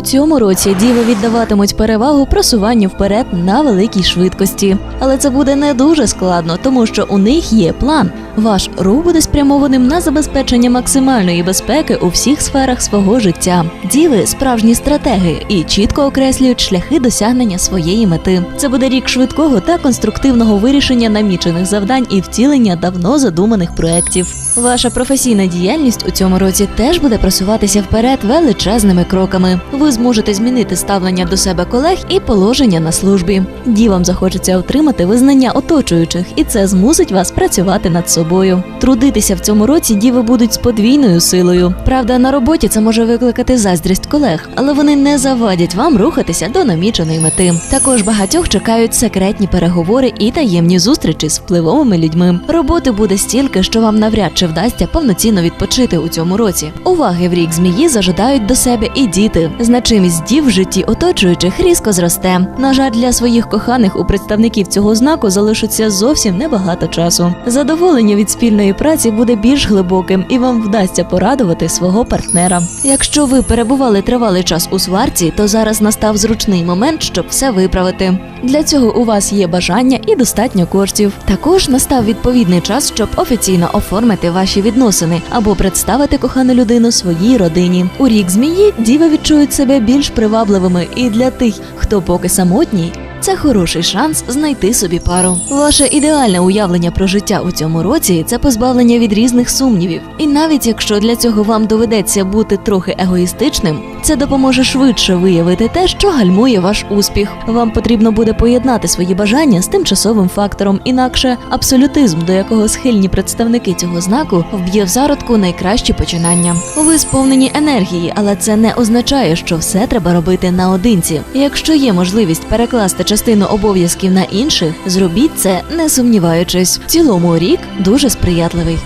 цьому році діви віддаватимуть перевагу просуванню вперед на великій швидкості. Але це буде не дуже складно, тому що у них є план. Ваш рух буде спрямованим на забезпечення максимальної безпеки у всіх сферах свого життя. Діви справжні стратеги і чітко окреслюють шляхи досягнення своєї мети. Це буде рік швидкого та конструктивного вирішення намічених завдань і втілення давно задуманих проєктів. Ваша професійна діяльність у цьому році теж буде просуватися вперед величезними кроками. Ви зможете змінити ставлення до себе колег і положення на службі. Дівам захочеться отримати визнання оточуючих, і це змусить вас працювати над собою. Трудитися в цьому році діви будуть з подвійною силою. Правда, на роботі це може викликати заздрість колег, але вони не завадять вам рухатися до наміченої мети. Також багатьох чекають секретні переговори і таємні зустрічі з впливовими людьми. Роботи буде стільки, що вам навряд чи вдасться повноцінно відпочити у цьому році. Уваги в рік змії зажадають до себе і діти. Значимість дів в житті оточуючих різко зросте. На жаль, для своїх коханих у представників цього знаку залишиться зовсім небагато часу. Задоволення від спільної праці буде більш глибоким і вам вдасться порадувати свого партнера. Якщо ви перебували тривалий час у сварці, то зараз настав зручний момент, щоб все виправити. Для цього у вас є бажання і достатньо коштів. Також настав відповідний час, щоб офіційно оформити ваші відносини або представити кохану людину своїй родині. У рік змії діви відчують себе більш привабливими, і для тих, хто поки самотній. Це хороший шанс знайти собі пару. Ваше ідеальне уявлення про життя у цьому році це позбавлення від різних сумнівів. І навіть якщо для цього вам доведеться бути трохи егоїстичним, це допоможе швидше виявити те, що гальмує ваш успіх. Вам потрібно буде поєднати свої бажання з тимчасовим фактором, інакше абсолютизм, до якого схильні представники цього знаку, вб'є в зародку найкращі починання. Ви сповнені енергії, але це не означає, що все треба робити наодинці. Якщо є можливість перекласти частину обов'язків на інших, зробіть це не сумніваючись. В цілому рік дуже сприятливий.